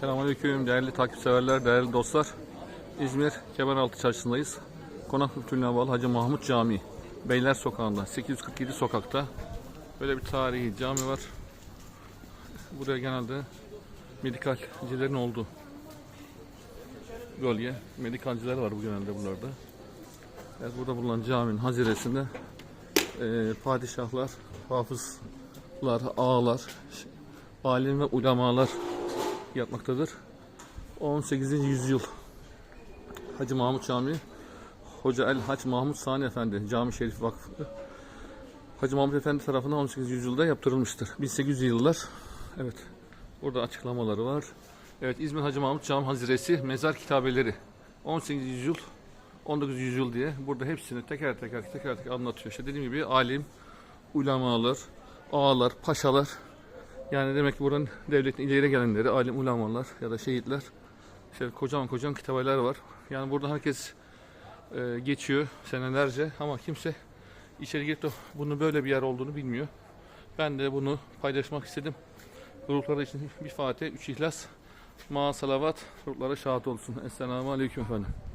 Selamünaleyküm değerli takipseverler, değerli dostlar. İzmir Kemeraltı Çarşısı'ndayız. Konak Kültürüne bağlı Hacı Mahmut Camii. Beyler Sokağı'nda, 847 sokakta. Böyle bir tarihi cami var. Buraya genelde medikalcilerin olduğu bölge. Medikalciler var bu genelde buralarda. Evet, burada bulunan caminin haziresinde eee padişahlar, hafızlar, ağalar, alim ve ulemalar yatmaktadır. 18. yüzyıl Hacı Mahmut Camii Hoca El Hac Mahmut Sani Efendi Cami Şerif Vakfı Hacı Mahmut Efendi tarafından 18. yüzyılda yaptırılmıştır. 1800 yıllar evet burada açıklamaları var. Evet İzmir Hacı Mahmut Cami Haziresi Mezar Kitabeleri 18. yüzyıl 19. yüzyıl diye burada hepsini teker teker teker teker anlatıyor. İşte dediğim gibi alim, ulemalar, ağalar, paşalar yani demek ki buranın devletin ileri gelenleri, alim ulamalar ya da şehitler. İşte kocaman kocaman kitabeler var. Yani burada herkes e, geçiyor senelerce ama kimse içeri girip de bunu böyle bir yer olduğunu bilmiyor. Ben de bunu paylaşmak istedim. Ruhları için bir Fatih, üç İhlas, Ma salavat, ruhlara şahat olsun. Esselamu Aleyküm efendim.